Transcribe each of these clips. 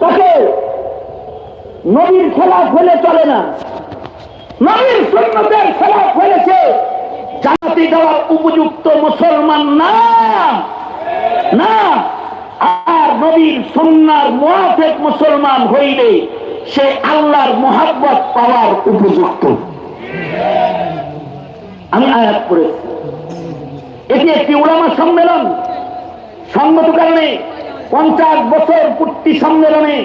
তাকে নবীর খেলাফ হলে চলে না। নবীর সৈন্যদের খেলাফ হয়েছে জানাতে দেওয়ার উপযুক্ত মুসলমান না। না। আর নবীর সন্ন্যার মুআফেক মুসলমান হইলে সে আল্লাহর মোহাব্বত পাওয়ার উপযুক্ত। আমি আয়াত করেছি এটি একটি উলামা সম্মেলন। সঙ্গত কারণে পঞ্চাশ বছর পূর্তি সম্মেলনে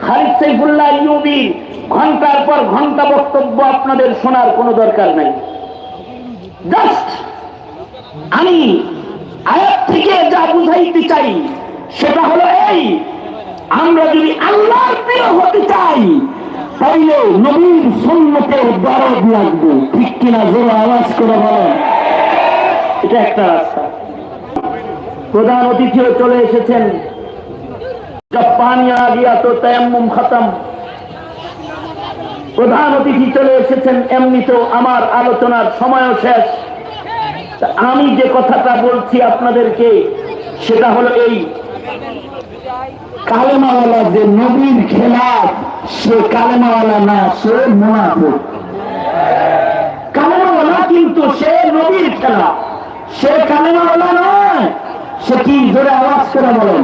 খালিদ সাইফুল্লাহ ইউবি ঘণ্টার পর ঘণ্টা বক্তব্য আপনাদের শোনার কোনো দরকার নাই। জাস্ট আমি আয়াত থেকে যা বুঝাইতে চাই, সেটা হলো এই, আমরা যদি আল্লাহর প্রিয় হতে চাই, তাইলে নবীর সন্ন্যতের দরদ লাগবে। ঠিক কিনা জোরে আওয়াজ করে বলেন। এটা একটা রাস্তা। প্রধান অতিথিও চলে এসেছেন। जब पानी आ गया तो तयम्मुम खत्म প্রধান অতিথি চলে এসেছেন এমনিতেও আমার আলোচনার সময়ও শেষ তা আমি যে কথাটা বলছি আপনাদেরকে সেটা হলো এই কালেমাওয়ালা যে নবীর খেলাফ সে কালেমাওয়ালা না সে মুনাফিক কালেমাওয়ালা কিন্তু সে নবীর খেলা সে কালেমাওয়ালা নয় সে কি জোরে আওয়াজ করে বলেন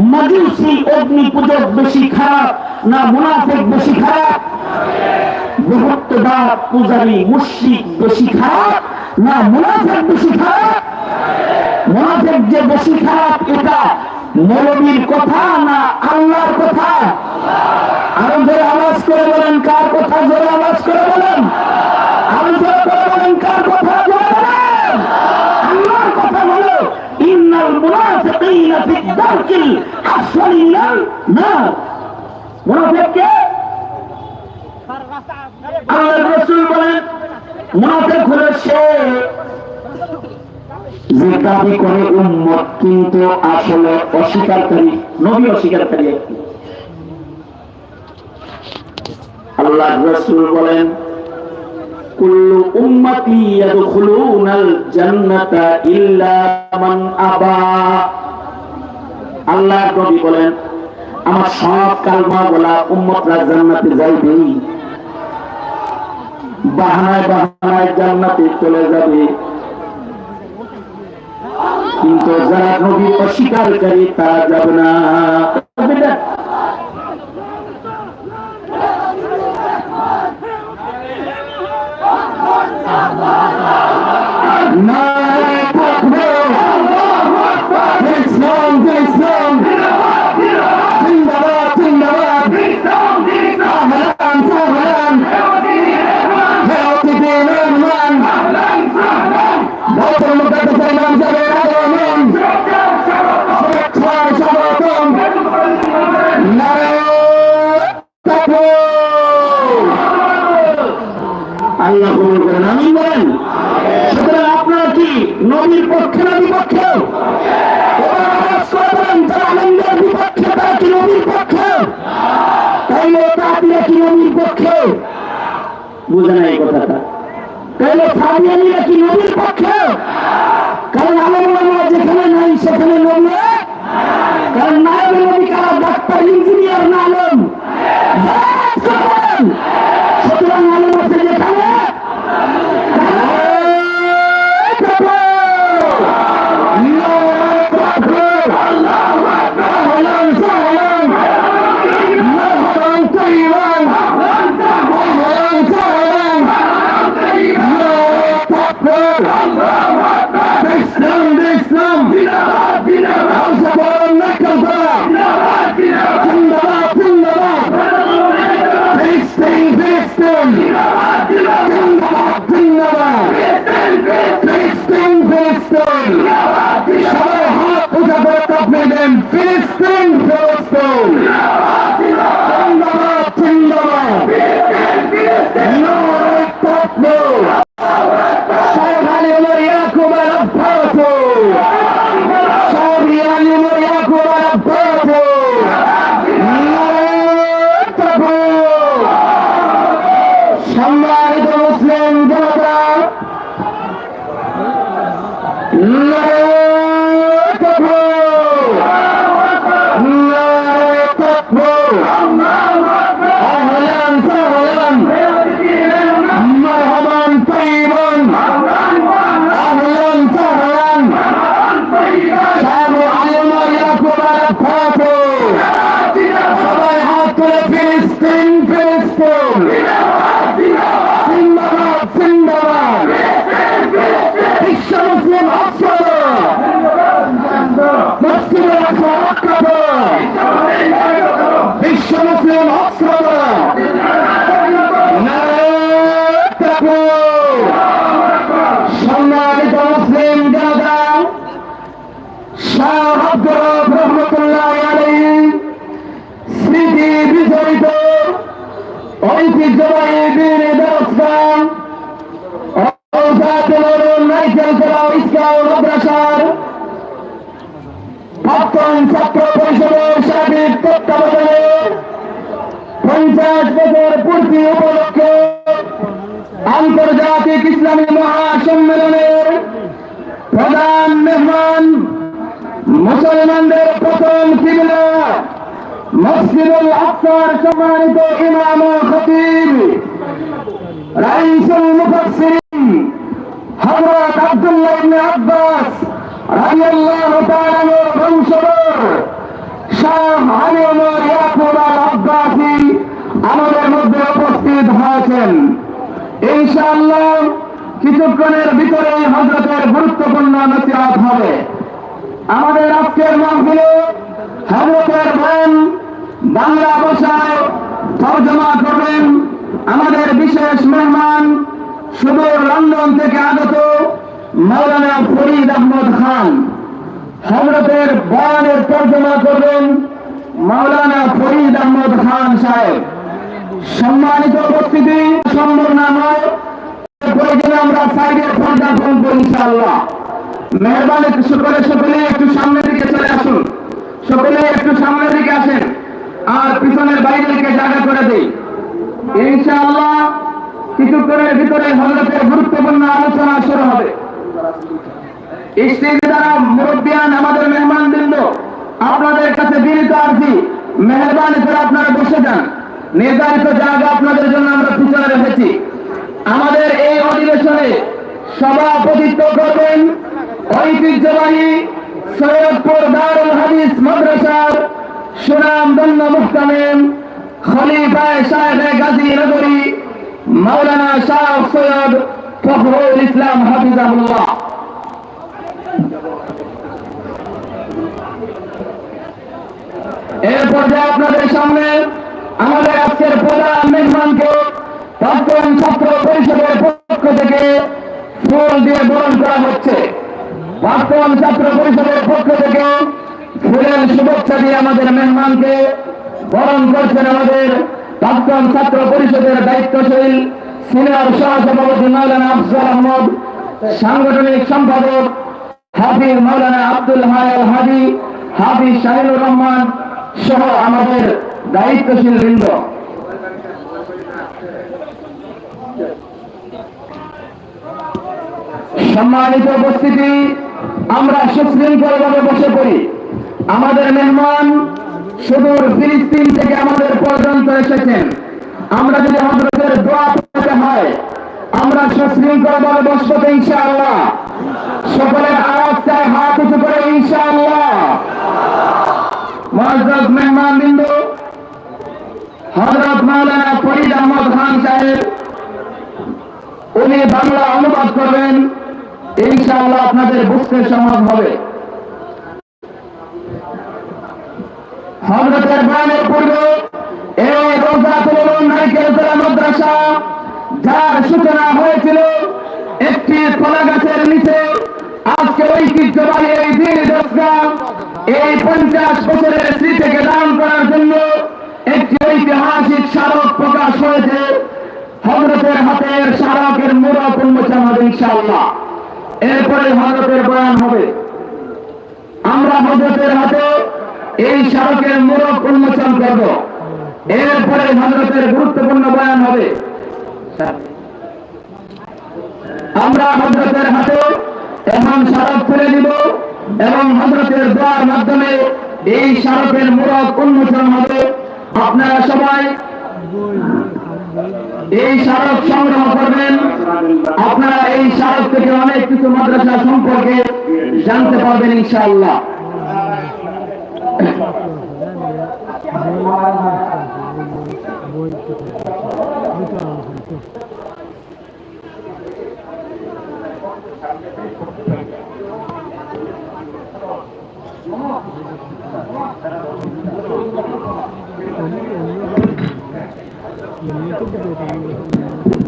মজুসি অগ্নি পূজক বেশি খারাপ না মুনাফিক বেশি খারাপ? বৃহত্তদার পূজারী মুশ্রিক বেশি খারাপ না মুনাফিক বেশি খারাপ? মুনাফিক যে বেশি খারাপ এটা মৌলবীর কথা না আল্লাহর কথা? আরও জোরে আওয়াজ করে বলেন, কার কথা? জোরে আওয়াজ করে বলেন। আরও জোরে করে বলেন, কার কথা? জোরে বলেন। আল্লাহর কথা বলো। ইন্নাল মুনাফিকিনা আল্লাহর রাসূল বলেন, মুনাফিক হলো সে যে দাবি করে উম্মত, কিন্তু আসলে অস্বীকারী, নবী অস্বীকারী আল্লাহ রসুল বলেন, কুল্লু উম্মতি আবা। আল্লাহ নবী বলেন, আমার সব কালমা বলা উম্মতরা জান্নাতে যাইবেই। বাহানায় বাহানায় জান্নাতে চলে যাবে। কিন্তু যারা নবী অস্বীকারী, তারা যাবে না নারায়ে তাকবীর ইসলাম ইসলাম জিন্দাবাদ জিন্দাবাদ আহলান সাহলান হেওতি দিন রহমান বাইতুল মুকাদ্দাসের ইমাম সাহেবের আগমন শুভেচ্ছার স্বাগতম নারায়ে তাকবীর আল্লাহ কবুল করেন আমিন বলেন সুতরাং আপনারা কি নবীর পক্ষে না বিপক্ষে এবার আওয়াজ করে বলেন যারা আনন্দের বিপক্ষে তারা কি নবীর পক্ষে তাইলে তাহলে কি নবীর পক্ষে বুঝে না এই কথাটা। তাইলে সাবিয়ানিরা কি নবীর পক্ষে? কারণ আলমুলামা যেখানে নাই, সেখানে নবী কারণ নায়বে নবী কারা? ইঞ্জিনিয়ার না আলম? Move Hillstone! মসজিদুল আকসার সম্মানিত ইমাম খতিব, রাইসুল মুফাসসিরিন হযরত আব্দুল্লাহ ইবনে আব্বাস রাদিয়াল্লাহু তাআলা বংশধর শাহ আলী ওমর ইয়াকুব আল আব্বাসি আমাদের মধ্যে উপস্থিত হয়েছেন। ইনশাআল্লাহ কিছুক্ষণের ভিতরে হযরতের গুরুত্বপূর্ণ নসিহত হবে। আমাদের আজকের মাহফিলে হযরতের বোন বাংলা ভাষায় তর্জমা করবেন আমাদের বিশেষ মেহমান সুদূর লন্ডন থেকে আগত মৌলানা ফরিদ আহমদ খান। হজরতের বয়ানের তর্জমা করবেন মাওলানা ফরিদ আহমদ খান সাহেব। সম্মানিত উপস্থিতি সম্ভব না নয় আমরা সাইডের পর্দা ফোন করি ইনশাআল্লাহ। মেহরবানি সকলে সকলে একটু সামনের দিকে চলে আসুন। সকলে একটু সামনের দিকে আসেন। আর পিছনের বাইরেকে জায়গা করে দিই। ইনশাআল্লাহ কিছুক্ষণের ভিতরে হজরতের গুরুত্বপূর্ণ আলোচনা শুরু হবে। বসে আপনাদের জন্য আমরা রেখেছি। আমাদের এই অধিবেশনে সভাপতিত্ব ঐতিহ্যবাহী সৈয়দপুর দারুল হাদিস মাদ্রাসার সুনাম দন্য মুহতামেম খলিফায় সাহেব গাজী নগরী মাওলানা শাহ সৈয়দ ফখরুল ইসলাম হাফিজাহুল্লাহ। এর পর্যায়ে আপনাদের সামনে আমাদের আজকের প্রধান মেহমানকে প্রাক্তন ছাত্র পরিষদের পক্ষ থেকে ফুল দিয়ে বরণ করা হচ্ছে। প্রাক্তন ছাত্র পরিষদের পক্ষ থেকে ফুলের শুভেচ্ছা দিয়ে আমাদের মেহমানকে বরণ করছেন আমাদের প্রাক্তন ছাত্র পরিষদের দায়িত্বশীল সিনিয়র সহসভাপতি মাওলানা আফজাল আহমদ, সাংগঠনিক সম্পাদক হাফিজ মাওলানা আব্দুল হায়াল হাদি, হাফিজ শাহিনুর রহমান সহ আমাদের দায়িত্বশীল বৃন্দ। সম্মানিত উপস্থিতি, আমরা সুশৃঙ্খলভাবে বসে পড়ি। আমাদের মেহমান সুদূর ফিলিস্তিন থেকে আমাদের পর্যন্ত এসেছেন। আমরা যদি হজরতের দোয়া পেতে হয়, আমরা সুশৃঙ্খলভাবে বসবো তো ইনশাআল্লাহ। সকলের আওয়াজ চাই, হাত উঁচু করে ইনশাআল্লাহ। মহাজ মেহমান বিন্দু হজরত মাওলানা ফরিদ আহমদ খান সাহেব, উনি বাংলা অনুবাদ করবেন। ইনশাআল্লাহ আপনাদের বুঝতে সমাজ হবে। বয়ানের পূর্বে এই মাদ্রাসা, যার সূচনা হয়েছিল একটি কলা গাছের নিচে, আজকে ঐতিহ্যবাহী এই দিন এই পঞ্চাশ বছরের স্মৃতিকে দান করার জন্য একটি ঐতিহাসিক স্মারক প্রকাশ হয়েছে। হজরতের হাতের স্মারকের মূরক উন্মোচন হবে ইনশাআল্লাহ। এরপরে হজরতের বয়ান হবে। আমরা হজরতের হাতে এই স্মারকের মূরক উন্মোচন করব। এরপরে হজরতের গুরুত্বপূর্ণ বয়ান হবে। আমরা হজরতের হাতে এখন স্মারক তুলে দিব এবং হজরতের দোয়ার মাধ্যমে এই স্মারকের মূরক উন্মোচন হবে। আপনারা সবাই এই স্মারক সংগ্রহ করবেন। আপনারা এই স্মারক থেকে অনেক কিছু মাদ্রাসা সম্পর্কে জানতে পারবেন ইনশাআল্লাহ। Ini itu betul-betul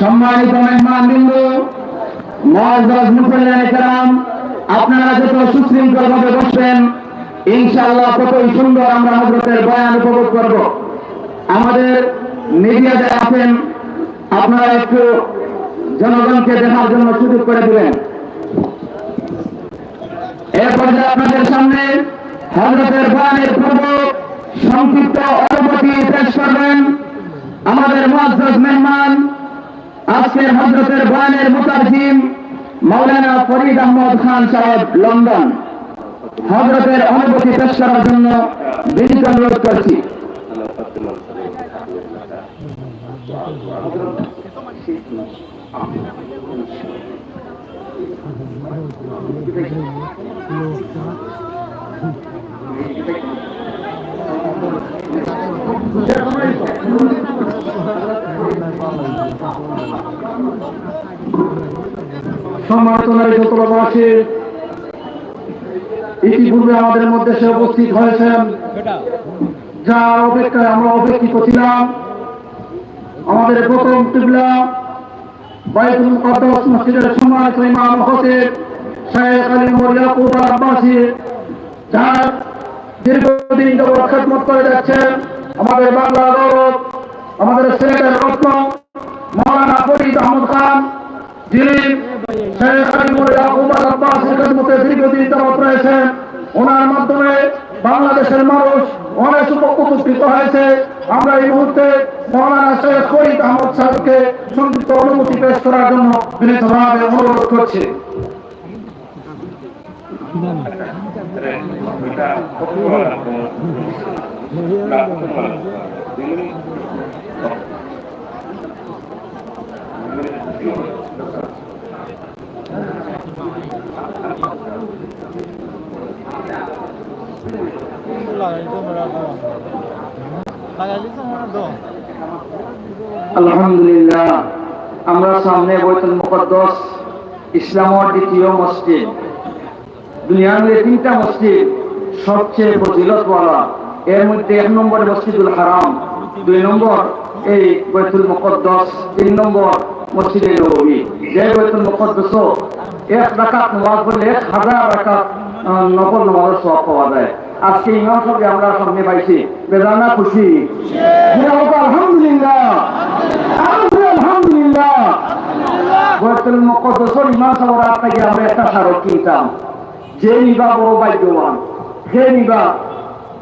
সম্মানিত মেহমান বিন্দু কেরাম আপনারা যত সুশৃঙ্খল ভাবে বসবেন, ইনশাআল্লাহ কতই সুন্দর আমরা হজরতের বয়ান উপভোগ করব। আমাদের মিডিয়া যারা আছেন, আপনারা একটু জনগণকে দেখার জন্য সুযোগ করে দিবেন। এরপর যে আপনাদের সামনে হজরতের বয়ানের পূর্ব, সংক্ষিপ্ত অনুমতি পেশ করবেন। আমাদের মহাজ মেহমান আজকের হজরতের বয়ানের মুতারজিম মৌলানা ফরিদ আহমদ খান সাহেব, লন্ডন। হজরতের অনুভূতি পেশ করার জন্য বিনীত অনুরোধ করছি। সম্মানিত নারী যতবাসী ইতিপূর্বে আমাদের মধ্যে সে উপস্থিত হয়েছেন। যার অপেক্ষায় আমরা অপেক্ষিত ছিলাম। আমাদের প্রথম টিবলা আমাদের বাংলা গৌরব আমাদের সিলেটের রত্ন মৌলানা ফরিদ আহমদ খান, যিনি বাংলাদেশের মানুষ অনেক উপকৃত হয়েছে। আমরা এই মুহূর্তে মৌলানা শেখ ফরিদ আহমদ সাহেবকে সংযুক্ত অনুমতি পেশ করার জন্য বিনীতভাবে অনুরোধ করছি। আলহামদুলিল্লাহ, আমরা সামনে বৈতুল মুকদ্দস ইসলামের দ্বিতীয় মসজিদ। দুনিয়ার তিনটা মসজিদ, সবচেয়ে ফজিলতওয়ালা, এর মধ্যে এক নম্বর মসজিদুল হারাম, দুই নম্বর এই বৈতুল মুকদ্দস, তিন নম্বর মসজিদে নবী যে বৈতুল মুকদ্দস এক রাকাত নামাজ পড়লে এক হাজার রাকাত নফল নামাজের সব পাওয়া যায়। আজকে ইমাম সাহেব আমরা সামনে পাইছি। বেদানা খুশি? আলহামদুলিল্লাহ। আলহামদুলিল্লাহ। বৈতুল ইমাম সাহেবের হাত থেকে আমরা একটা স্মারক কিনতাম। যে নিবা বড় ভাগ্যবান। যে নিবা।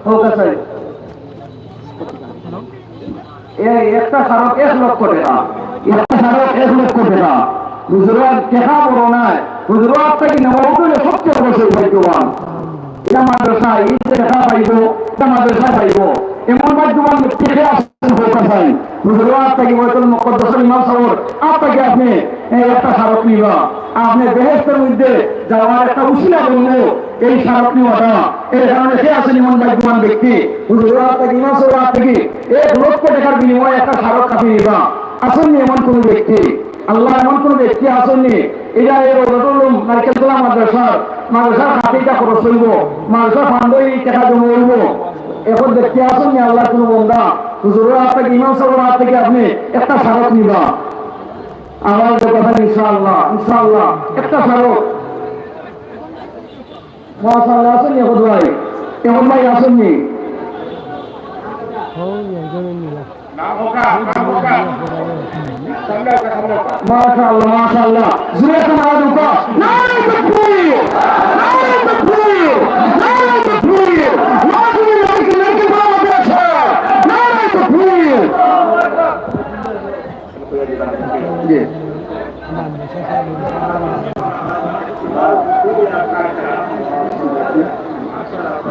হোক আছে। একটা স্মারক এক লক্ষ টাকা। স্মারক এক লক্ষ টাকা হুজুরাত দেখা বড় নাই। হুজুরাত থেকে হলে সবচেয়ে অবশ্যই ভাগ্যবান। আসেন আপনি বেহেস্তের মধ্যে যাওয়ার একটা উশিলা বলল, এই স্মারক নেওয়াটা। এই কারণে সে আছেন এমন ভাগ্যবান ব্যক্তি? হুজুরাত থেকে ইমাম থেকে এক লক্ষ টাকার বিনিময়ে একটা স্মারক কাপি নিবা। আসেননি এমন কোন ব্যক্তি? আল্লাহ এমন কোন ব্যক্তি আসেননি? এটা এই রোজাতুল নারকেল তোলা মাদ্রাসার মাদ্রাসার হাতিটা খরচ হইব মাদ্রাসা ফান্ডই টাকা জমা হইব? এখন ব্যক্তি আসেননি আল্লাহ কোন বন্ধা হুজুরের হাত থেকে ইমাম সাহেবের হাত থেকে আপনি একটা স্মারক নিবা। আমার যে কথা, ইনশাআল্লাহ ইনশাআল্লাহ, একটা স্মারক। মহাশাল্লাহ আসেননি এখন ভাই? এখন ভাই আসেননি? মাশাআল্লাহ মাশাআল্লাহ। জুরে তোমার উপর নারে তাকবীর নারে তাকবীর নারে তাকবীর নারে লড়কে লড়কে বাবা আছে নারে তাকবীর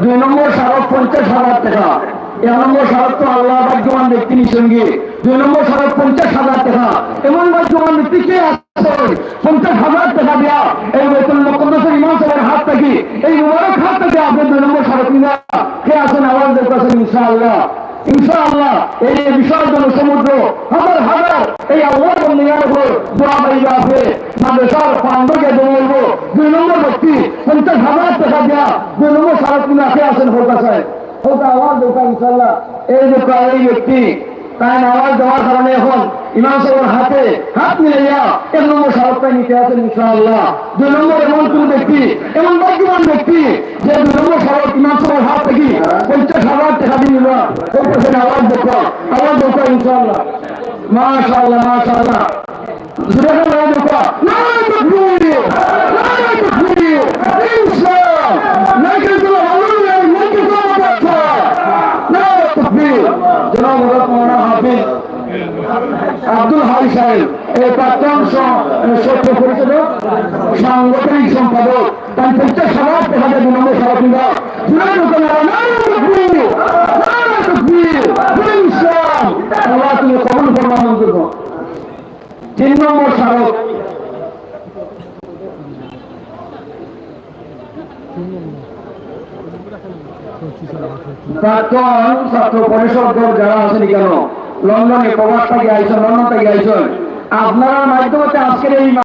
দুই নম্বর সারা পঞ্চাশ হাজার টাকা। এক নম্বর সড়ক তো আল্লাহ ভাগ্যবান ব্যক্তির সঙ্গে দুই নম্বর সড়ক পঞ্চাশ হাজার টাকা। এমন ভাগ্যবান ব্যক্তি কে আছে? পঞ্চাশ হাজার টাকা দেওয়া এই বেতন মুখ্যমন্ত্রী ইমাম সাহেবের হাত থেকে, এই মোবারক হাত থেকে আপনি দুই নম্বর সড়ক নিয়ে। কে আছেন আওয়াজ দেখতেছেন ইনশাআল্লাহ? ইনশাআল্লাহ, এই বিসর্জন সমুদ্র, হাজার হাজার, এই আল্লাহ বন্দিয়ার উপর দোয়া বাইবা আছে মাদ্রাসার পাণ্ডকে বলব দুই নম্বর ব্যক্তি পঞ্চাশ হাজার টাকা দেওয়া দুই নম্বর সারা তুমি আখে আছেন হোকা সাহেব হোকা আওয়াজ দোকা ইনশাল্লাহ এই যে এই ব্যক্তি তাই আওয়াজ দেওয়ার কারণে এখন ইমাম সাহেবের হাতে হাত মিলাইয়া এক নম্বর সারকটা নিতে আছেন ইনশাআল্লাহ। দুই নম্বর এমন কোন ব্যক্তি, এমন ভাগ্যবান ব্যক্তি, যে দুই নম্বর সারক ইমাম সাহেবের হাত থেকে পঞ্চাশ হাজার টাকা দিয়ে নিল। বলতেছেন আওয়াজ দেখো আওয়াজ দেখো ইনশাআল্লাহ। মাশাআল্লাহ মাশাআল্লাহ। জুড়ে দেখো। নারায়ণ তাকবীর নারায়ণ তাকবীর ইনশাআল্লাহ নাকি তো আল্লাহ নাকি তো বাচ্চা নারায়ণ তাকবীর জনাব হযরত মাওলানা হাফিজ আব্দুল হাই সাহেব, এই প্রাক্তন সত্য পরিষদক সাংগঠনিক সম্পাদক, তার করবা মন্তব্য তিন নম্বর স্মারক। প্রাক্তন ছাত্র পরিষদ যারা আছেন কেন? লন্ডনে প্রবাস থেকে আইসন লন্ডন থেকে আইসন আপনারা মাধ্যমে আজকের এই